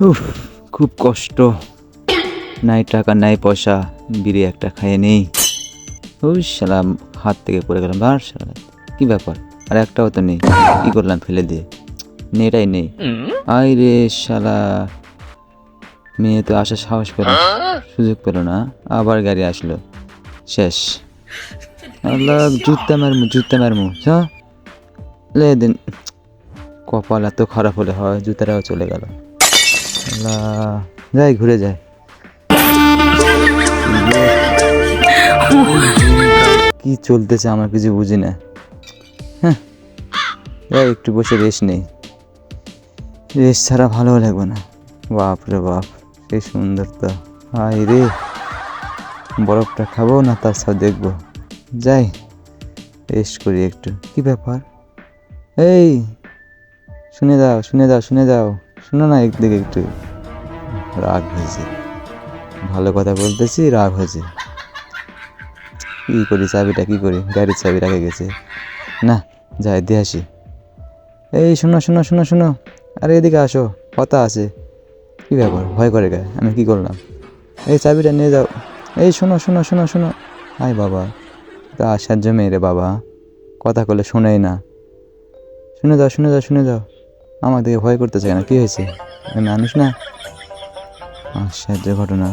উফ, খুব কষ্ট। নাই টাকা, নাই পয়সা, বিড়ি একটা খাইয়ে নেই। ওই শালা, হাত থেকে পড়ে গেলাম। আর শালা, কি ব্যাপার? আর একটাও তো নেই। কি করলাম ফেলে দিয়ে? নেটাই নেই। আই রে শালা। মেয়ে তো আসার সাহস পেল সুযোগ পেল না। আবার গাড়ি আসলো। শেষ। আল্লাহ, জুতা মারমু জুতা মারমু। চ লে কপাল এত খারাপ হলে হয়, জুতাটাও চলে গেল। যাই, ঘুরে যায় কি চলতেছে আমার কিছু বুঝি না। হ্যাঁ যাই, একটু বসে রেস্ট নেই। রেস্ট ছাড়া ভালো লাগবে না। বাপ রে বাপ সেই সুন্দর তো হাই রে, বরফটা খাব না তার সাথে দেখব? যাই রেস্ট করি একটু। কি ব্যাপার? এই, শুনে দাও শুনে দাও শুনে দাও শোনো না একদিকে একটু। রাগ হয়েছে। ভালো কথা বলতেছি, রাগ হয়েছে। কী করি, চাবিটা কী করি? গাড়ির চাবি রেখে গেছে। না, যাই, দিয়ে আসি। এই, শোনো শোনো শোনো শোনো। আরে, এদিকে আসো, কথা আছে। কী ব্যাপার? ভয় করে গায়ে আমি কি করলাম? এই, চাবিটা নিয়ে যাও। এই, শোনো শোনো শোনো শোনো। আয় বাবা। তা আশ্চর্য মেয়ে রে বাবা। কথা করলে শোনেই না। শুনে যাও শুনে যাও শুনে যাও। আমার দিকে ভয় করতেছে কেন? কী হয়েছে? আমি মানুষ না? আশ্চর্য ঘটনা।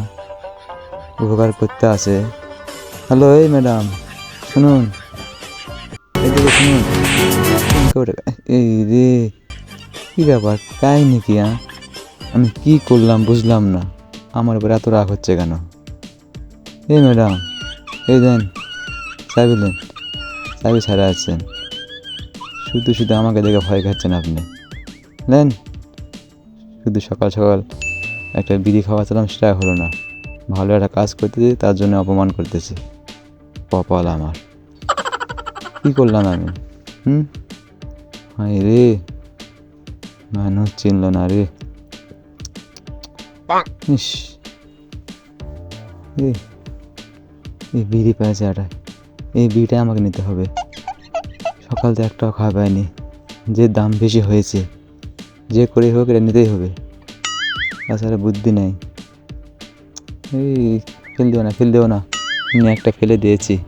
উপকার করতে আছে। হ্যালো, এই ম্যাডাম, শুনুন। এদিকে শুনুন। এই রে, কী ব্যাপার? তাই নাকি হ্যাঁ আমি কি করলাম বুঝলাম না। আমার উপর এত রাগ হচ্ছে কেন? এই ম্যাডাম, এই দেন, চাবি দেন। চাবি ছাড়া আছেন। শুধু শুধু আমাকে দেখে ভয় খাচ্ছেন আপনি। নেন শুধু সকাল সকাল একটা বিড়ি খাওয়াছিলাম সেটা হলো না। ভালো একটা কাজ করতেছি, তার জন্য অপমান করতেছি। কপাল আমার। কি করলাম আমি? হুম? হাই রে। মানুষ চিনল না রে। ইস। এই বিড়ি পেয়েছে একটা এই বিড়িটা আমাকে নিতে হবে। সকাল থেকে একটাও খাওয়া পায়নি যে দাম বেশি হয়েছে, যে করে হোক এটা নিতেই হবে। তাছাড়া বুদ্ধি নেই। এই ফেল দিও না ফেল দিও না। নিয়ে একটা ফেলে দিয়েছি।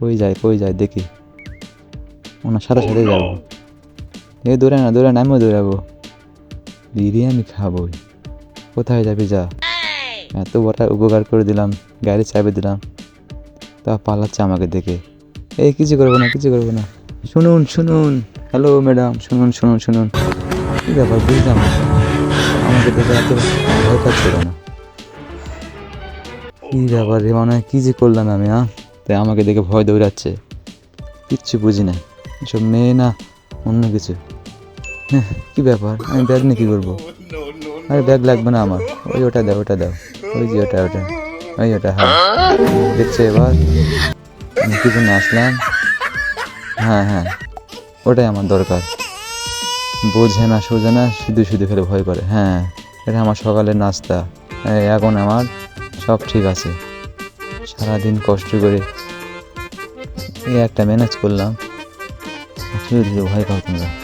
কই যায় কই যায় দেখি। ওনার সাথে সাথে যাব। এ দৌড়ে না দৌড়ে না আমিও দৌড়াবো। বিরিয়ানি খাব কোথায় যাবি যা? এত বড় উপকার করে দিলাম গাড়ি চাপে দিলাম। তা পালাচ্ছে আমাকে দেখে। এই কিছু করব না কিছু করব না। শুনুন শুনুন। হ্যালো ম্যাডাম শুনুন শুনুন শুনুন। কী ব্যাপার বুঝলাম না। আমাকে দেখে এত ভয় পাচ্ছে কেন কী ব্যাপার রে মনে হয় কী যে করলাম আমি হ্যাঁ? তাই আমাকে দেখে ভয় দৌড়াচ্ছে। কিচ্ছু বুঝি না। এসব মেয়ে না অন্য কিছু। হ্যাঁ, কী ব্যাপার? আমি ব্যাগ নিয়ে কী করব? আরে ব্যাগ লাগবে না আমার। ওই ওটা দাও ওটা দাও। ওই যে ওটা ওটা। ওই ওটা হ্যাঁ। দেখছ এবার? আমি কি জন্য আসলাম? হ্যাঁ হ্যাঁ। ওটাই আমার দরকার। বোঝে না, সোজে না শুধু শুধু খেলে ভয় করে। হ্যাঁ এটা আমার সকালের নাস্তা। এখন আমার, সব ঠিক আছে। সারাদিন কষ্ট করে এই একটা ম্যানেজ করলাম। শুধু ভয় পাও তোমরা।